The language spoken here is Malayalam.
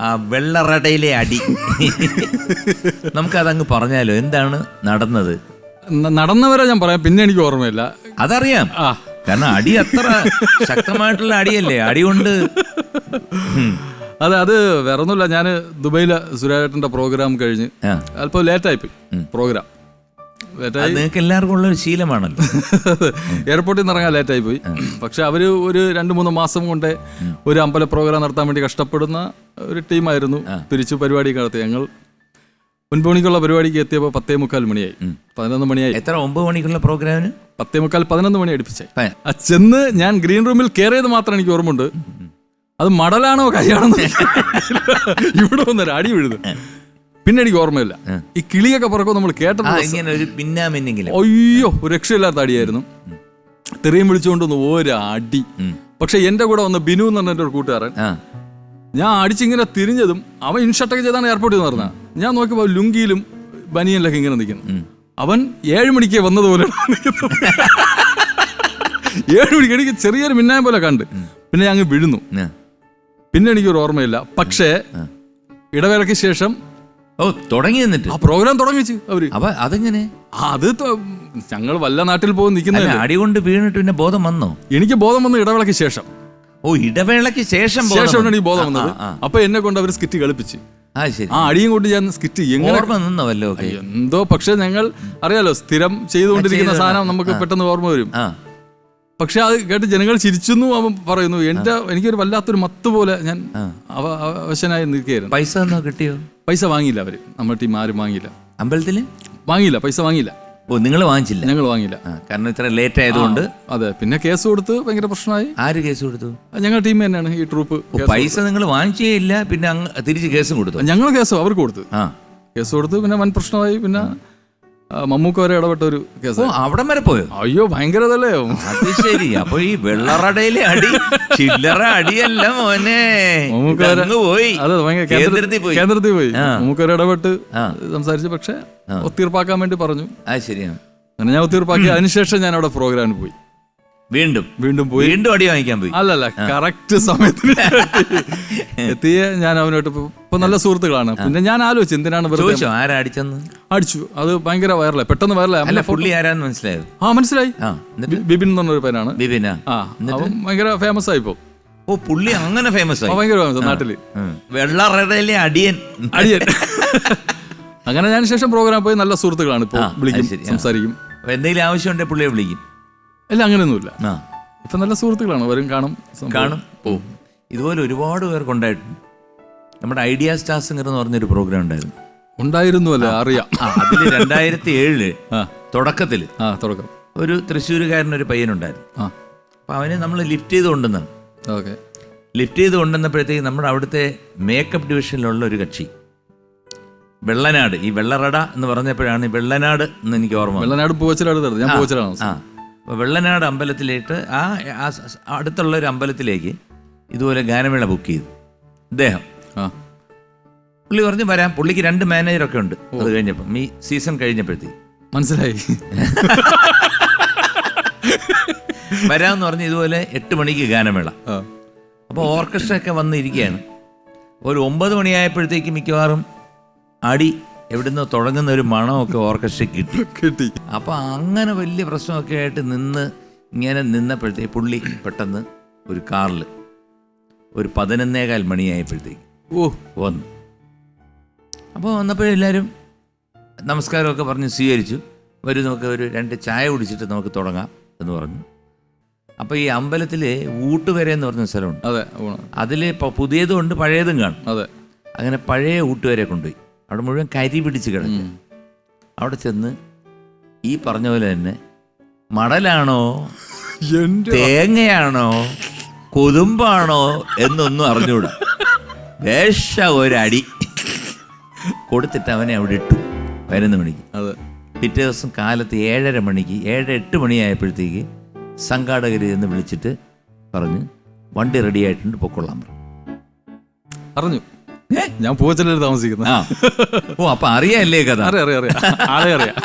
ആ വെള്ളറടയിലെ അടി. നമുക്കതങ്ങ് പറഞ്ഞാലോ എന്താണ് നടന്നത്? നടന്നവരെ ഞാൻ പറയാം പിന്നെ എനിക്ക് ഓർമ്മയില്ല. അതറിയാം. കാരണം അടി അത്ര ശക്തമായിട്ടുള്ള അടിയല്ലേ? അടി കൊണ്ട്. അതെ അത് വേറെ ഒന്നുമില്ല ഞാൻ ദുബൈയിലെ സുരേട്ടന്റെ പ്രോഗ്രാം കഴിഞ്ഞ് അല്പം ലേറ്റായിപ്പോയി പ്രോഗ്രാം. ലേറ്റായി. നിങ്ങൾക്ക് എല്ലാവർക്കും ഉള്ള ഒരു ശീലമാണല്ലോ. എയർപോർട്ടിൽ നിന്ന് ഇറങ്ങാൻ ലേറ്റായി പോയി പക്ഷെ അവർ ഒരു രണ്ട് മൂന്ന് മാസം കൊണ്ട് ഒരു അമ്പല പ്രോഗ്രാം നടത്താൻ വേണ്ടി കഷ്ടപ്പെടുന്ന ഒരു ടീമായിരുന്നു. തിരിച്ചു പരിപാടി നടത്തി ഞങ്ങൾ ഒൻപത് മണിക്കുള്ള പരിപാടിക്ക് എത്തിയപ്പോൾ പത്തേ മുക്കാൽ മണിയായി പതിനൊന്ന് മണിയായി. എത്ര ഒമ്പത് മണിക്കുള്ള പ്രോഗ്രാമിന്? പത്തേ മുക്കാൽ പതിനൊന്ന് മണി അടുപ്പിച്ചായി ആ ചെന്ന് ഞാൻ ഗ്രീൻ റൂമിൽ കയറിയത് മാത്രം എനിക്ക് ഓർമ്മയുണ്ട്. അത് മടലാണോ കൈയാണോ ഇവിടെ വന്നൊരു അടി വീഴുന്നു. പിന്നെ എനിക്ക് ഓർമ്മയില്ല. ഈ കിളിയൊക്കെ പുറക്കോ നമ്മൾ പിന്നാമിന്നെങ്കിലും. അയ്യോ ഒരു രക്ഷയില്ലാത്ത അടിയായിരുന്നു. തെറിയും വിളിച്ചുകൊണ്ട് ഒരു അടി. പക്ഷെ എന്റെ കൂടെ വന്ന ബിനു എന്ന് പറഞ്ഞ എന്റെ ഒരു കൂട്ടുകാരൻ ഞാൻ അടിച്ചിങ്ങനെ തിരിഞ്ഞതും അവൻ ഇൻഷർട്ടൊക്കെ ചെയ്താണ് എയർപോർട്ടിൽ നിന്ന് പറഞ്ഞത്. ഞാൻ നോക്കിയപ്പോൾ ലുങ്കിയിലും ബനിയനിലൊക്കെ ഇങ്ങനെ നിൽക്കുന്നു. അവൻ ഏഴ് മണിക്ക് വന്നതുപോലെ ഏഴ് മണിക്ക് എനിക്ക് ചെറിയൊരു മിന്നായം പോലെ കണ്ട്. പിന്നെ ഞാൻ അങ്ങ് വിഴുന്നു. പിന്നെ എനിക്കൊരു ഓർമ്മയില്ല. പക്ഷേ ഇടവേളയ്ക്ക് ശേഷം ഓ തുടങ്ങി എന്നിട്ട്? ആ പ്രോഗ്രാം തുടങ്ങി വെച്ച് അവർ. അപ്പൊ അതെങ്ങനെ? അത് ഞങ്ങൾ വല്ല നാട്ടിൽ പോകും നിൽക്കുന്ന അടി കൊണ്ട് വീണിട്ട് പിന്നെ ബോധം വന്നോ? എനിക്ക് ബോധം വന്നു ഇടവേളയ്ക്ക് ശേഷം. ഓ ഇടവേളയ്ക്ക് ശേഷം ശേഷമാണ് ഈ ബോധം വന്നത്. അപ്പൊ എന്നെ കൊണ്ട് അവർ സ്കിറ്റ് കളിപ്പിച്ച്. ആ അടിയും കൊണ്ട് ഞാൻ സ്കിറ്റ് എങ്ങനെ എന്തോ പക്ഷെ ഞങ്ങൾ അറിയാലോ സ്ഥിരം ചെയ്തുകൊണ്ടിരിക്കുന്ന. സാധനം നമുക്ക് പെട്ടെന്ന് ഓർമ്മ വരും. പക്ഷെ അത് കേട്ട് ജനങ്ങൾ ചിരിച്ചെന്നു അവൻ പറയുന്നു എന്റെ എനിക്കൊരു വല്ലാത്തൊരു മത്ത് പോലെ ഞാൻ അവ- അവ- അവശനായി നിൽക്കുകയായിരുന്നു. പൈസ കിട്ടിയോ? പൈസ വാങ്ങിയില്ല അവർ. നമ്മുടെ ടീം ആരും വാങ്ങിയില്ല. അമ്പലത്തിൽ? വാങ്ങിയില്ല പൈസ വാങ്ങിയില്ല. ഓ നിങ്ങൾ വാങ്ങിച്ചില്ല? ഞങ്ങൾ വാങ്ങിയില്ല. ആ, കാരണം ഇത്ര ലേറ്റ് ആയതുകൊണ്ട്. അതെ. പിന്നെ കേസ് കൊടുത്ത് ഭയങ്കര പ്രശ്നമായി. ആര് കേസ് കൊടുത്തു? ഞങ്ങൾ ടീം തന്നെയാണ് ഈ ട്രൂപ്പ് ഓ, പൈസ നിങ്ങൾ വാങ്ങിച്ചേ ഇല്ല പിന്നെ അങ്ങ് തിരിച്ച് കേസും കൊടുത്തു? ഞങ്ങൾ കേസ് അവർക്ക് കൊടുത്തു. ആ. കേസ് കൊടുത്ത് പിന്നെ വൻ പ്രശ്നമായി പിന്നെ മമ്മൂക്ക വരെ ഇടപെട്ട ഒരു കേസ്. അവിടം വരെ പോയോ? അയ്യോ ഭയങ്കര അത് ശരി. അപ്പൊ ഈ വെള്ളറടയിലെ അടി ചില്ലറ അടിയല്ല മോനെ. മമ്മൂക്ക പോയി. അതെ ഭയങ്കര കേന്ദ്ര- കേന്ദ്രത്തിൽ പോയി. കേന്ദ്രത്തിൽ പോയി. ആ. ഒരു ഇടപെട്ട് ആ. സംസാരിച്ചു പക്ഷെ ഒത്തീർപ്പാക്കാൻ വേണ്ടി പറഞ്ഞു. അത് ശരിയാണ്. അങ്ങനെ ഞാൻ ഒത്തീർപ്പാക്കി അതിനുശേഷം ഞാൻ അവിടെ പ്രോഗ്രാമിന് പോയി. വീണ്ടും. വീണ്ടും പോയി. വീണ്ടും അടി വാങ്ങിക്കാൻ പോയി. അല്ലല്ല കറക്റ്റ് സമയത്തിന് എത്തിയ ഞാൻ അവനോട്ട് ഇപ്പൊ- ഇപ്പൊ നല്ല സുഹൃത്തുക്കളാണ്. പിന്നെ ഞാൻ ആലോചിച്ചു എന്തിനാണ് ചോദിച്ചോ ആരാ അടിച്ചെന്ന്? അടിച്ചു. അത് ഭയങ്കര വൈറലായി പെട്ടെന്ന് അല്ല വൈറലായി പുള്ളി ആരാന്ന് മനസ്സിലായത് ആ മനസ്സിലായി. ബിബിൻ എന്ന് പറഞ്ഞൊരു പേരാണ്. ബിബിൻ ആ. അവൻ ഭയങ്കര ഫേമസ് ആയി ഇപ്പൊ. ഓ പുള്ളി അങ്ങനെ ഫേമസ് ആയി? ഭയങ്കര ഫേമസ് നാട്ടിൽ. വെള്ളറടയിലെ അടിയൻ. അടിയൻ. അങ്ങനെ ഞാൻ ശേഷം പ്രോഗ്രാം പോയി നല്ല സുഹൃത്തുക്കളാണ് ഇപ്പോൾ വിളിക്കും സംസാരിക്കും. എന്തെങ്കിലും ആവശ്യമുണ്ടെങ്കിൽ പുള്ളിയെ വിളിക്കും. അല്ല അങ്ങനെയൊന്നുമില്ല. ആ. ഇപ്പൊ നല്ല സുഹൃത്തുക്കളാണ് വരും കാണും. സംഭവം. കാണും പോവും. ഇതുപോലെ ഒരുപാട് പേർ കൊണ്ടായിട്ടുണ്ട് നമ്മുടെ ഐഡിയ സ്റ്റാർ സിംഗർ എന്ന് പറഞ്ഞൊരു പ്രോഗ്രാം ഉണ്ടായിരുന്നു. ഉണ്ടായിരുന്നു അല്ലേ? അറിയാം. ആ അതിൽ രണ്ടായിരത്തി ഏഴിൽ ആ. തുടക്കത്തിൽ ആ തുടക്കം. ഒരു തൃശ്ശൂരുകാരൻ ഒരു പയ്യനുണ്ടായിരുന്നു ആ. അപ്പൊ അവനെ നമ്മൾ ലിഫ്റ്റ് ചെയ്ത് കൊണ്ടുവന്നാണ് ഓക്കെ. ലിഫ്റ്റ് ചെയ്ത് കൊണ്ടുവന്നപ്പോഴത്തേക്ക് നമ്മുടെ അവിടുത്തെ മേക്കപ്പ് ഡിവിഷനിലുള്ള ഒരു കക്ഷി. വെള്ളനാട് ഈ വെള്ളറട എന്ന് പറഞ്ഞപ്പോഴാണ് ഈ വെള്ളനാട് എന്ന് എനിക്ക് ഓർമ്മ വന്നത്. വെള്ളനാട് പൂവച്ചിലാണ് തരുന്നത് ഞാൻ പൂവച്ചിലാണ് ആ. വെള്ളനാട് അമ്പലത്തിലേക്ക് ആ അടുത്തുള്ള ഒരു അമ്പലത്തിലേക്ക് ഇതുപോലെ ഗാനമേള ബുക്ക് ചെയ്തു. അദ്ദേഹം ആ. പുള്ളി പറഞ്ഞു വരാം പുള്ളിക്ക് രണ്ട് മാനേജറൊക്കെ ഉണ്ട്. അത് കഴിഞ്ഞപ്പം ഈ സീസൺ കഴിഞ്ഞപ്പോഴത്തേക്ക്. മനസ്സിലായി. വരാമെന്ന് പറഞ്ഞ് ഇതുപോലെ എട്ട് മണിക്ക് ഗാനമേള. അപ്പോൾ ഓർക്കസ്ട്ര ഒക്കെ വന്നിരിക്കുകയാണ്. ഒരു ഒമ്പത് മണിയായപ്പോഴത്തേക്ക് മിക്കവാറും അടി എവിടുന്ന് തുടങ്ങുന്ന ഒരു മണമൊക്കെ ഓർക്കസ്ട്രയ്ക്ക് കിട്ടി. കിട്ടി. അപ്പോൾ അങ്ങനെ വലിയ പ്രശ്നമൊക്കെ ആയിട്ട് നിന്ന് ഇങ്ങനെ നിന്നപ്പോഴത്തേക്ക് പുള്ളി പെട്ടെന്ന് ഒരു കാറിൽ ഒരു പതിനൊന്നേകാൽ മണിയായപ്പോഴത്തേക്ക് ഓ. വന്നു. അപ്പോൾ വന്നപ്പോഴെല്ലാവരും നമസ്കാരമൊക്കെ പറഞ്ഞ് സ്വീകരിച്ചു. വരും നമുക്ക് ഒരു രണ്ട് ചായ കുടിച്ചിട്ട് നമുക്ക് തുടങ്ങാം എന്ന് പറഞ്ഞു. അപ്പോൾ ഈ അമ്പലത്തിൽ ഊട്ടുവരെ എന്ന് പറഞ്ഞ സ്ഥലമുണ്ട്. അതെ. അതിൽ ഇപ്പോൾ പുതിയതും ഉണ്ട് പഴയതും കാണും. അതെ. അങ്ങനെ പഴയ ഊട്ടുവരെ കൊണ്ടുപോയി. അവിടെ മുഴുവൻ കരി പിടിച്ച് കിടക്കും. അവിടെ ചെന്ന് ഈ പറഞ്ഞ പോലെ തന്നെ മടലാണോ തേങ്ങയാണോ? കൊതുമ്പാണോ? എന്നൊന്നും അറിഞ്ഞൂടാ. വേഷ ഒരടി കൊടുത്തിട്ട് അവനെ അവിടെ ഇട്ടു. പതിനൊന്ന് മണിക്ക്. അതെ. പിറ്റേ ദിവസം കാലത്ത് ഏഴര മണിക്ക് ഏഴ് എട്ട് മണിയായപ്പോഴത്തേക്ക് സംഘാടകർ എന്ന് വിളിച്ചിട്ട് പറഞ്ഞ് വണ്ടി റെഡിയായിട്ടുണ്ട് പൊക്കൊള്ളാൻ പറഞ്ഞു. അറിഞ്ഞു? ഞാൻ പൂവച്ചലയിൽ താമസിക്കുന്നത്. ഓ അപ്പൊ അറിയാല്ലേ കഥ? അറിയാം അറിയാം അറിയാം. ആളെ അറിയാം.